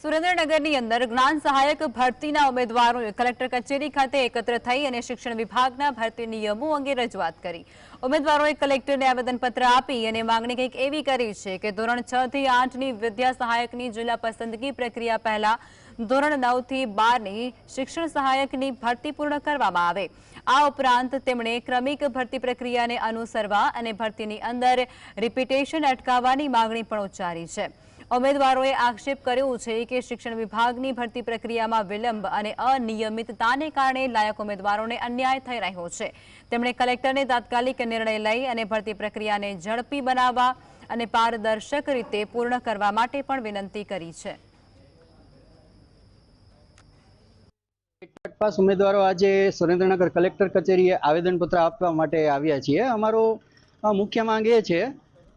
સુરેન્દ્રનગરની અંદર જ્ઞાન સહાયક ભરતીના ઉમેદવારોએ કલેક્ટર કચેરી ખાતે એકત્ર થઈ અને શિક્ષણ વિભાગના ભરતી નિયમો અંગે રજૂઆત કરી. ઉમેદવારોએ કલેક્ટરને આવેદનપત્ર આપી અને માંગણી કંઈક એવી કરી છે કે ધોરણ છ થી આઠની વિદ્યા સહાયકની જિલ્લા પસંદગી પ્રક્રિયા પહેલા ધોરણ નવથી બારની શિક્ષણ સહાયકની ભરતી પૂર્ણ કરવામાં આવે. આ ઉપરાંત તેમણે ક્રમિક ભરતી પ્રક્રિયાને અનુસરવા અને ભરતીની અંદર રિપીટેશન અટકાવવાની માંગણી પણ ઉચ્ચારી છે. ઉમેદવારોએ આક્ષેપ કર્યો છે કે શિક્ષણ વિભાગની ભરતી પ્રક્રિયામાં વિલંબ અને અનિયમિતતાને કારણે લાયક ઉમેદવારોને અન્યાય થઈ રહ્યો છે. તેમણે કલેક્ટરને તાત્કાલિક નિર્ણય લઈ અને ભરતી પ્રક્રિયાને ઝડપી બનાવવા અને પારદર્શક રીતે પૂર્ણ કરવા માટે પણ વિનંતી કરી છે. પાસ ઉમેદવારો આજે સુરેન્દ્રનગર કલેક્ટર કચેરીએ આવેદનપત્ર આપવા માટે આવ્યા છીએ. અમારો મુખ્ય માંગ એ છે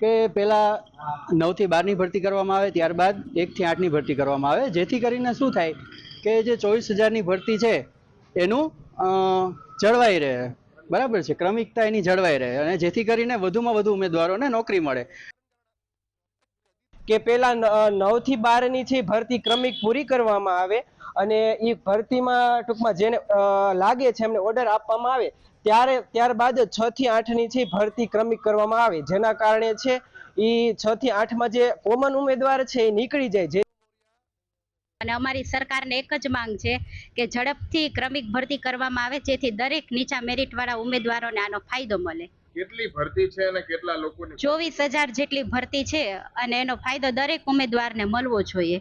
કે પહેલાં નવથી બારની ભરતી કરવામાં આવે, ત્યારબાદ એકથી આઠની ભરતી કરવામાં આવે. જેથી કરીને શું થાય કે જે ચોવીસ હજારની ભરતી છે, એનું જળવાઈ રહે. બરાબર છે? ક્રમિકતા એની જળવાઈ રહે અને જેથી કરીને વધુમાં વધુ ઉમેદવારોને નોકરી મળે. કે પેલા નવથી બારની છે ભરતી ક્રમિક પૂરી કરવામાં આવે અને એ ભરતીમાં ટૂંકમાં જેને લાગે છે, એમને ઓર્ડર આપવામાં આવે, ત્યારે, ત્યારબાદ છ થી આઠની છે ભરતી ક્રમિક કરવામાં આવે, જેના કારણે છે એ છ થી આઠમાં જે કોમન ઉમેદવાર છે એ નીકળી જાય, જે અને અમારી સરકારને એક જ માંગ છે કે ઝડપથી ક્રમિક ભરતી કરવામાં આવે, જેથી દરેક નીચા મેરિટવાળા ઉમેદવારોને આનો ફાયદો મળે. કેટલી ભરતી છે અને કેટલા લોકોની ચોવીસ હજાર જેટલી ભરતી છે અને એનો ફાયદો દરેક ઉમેદવારને મળવો જોઈએ.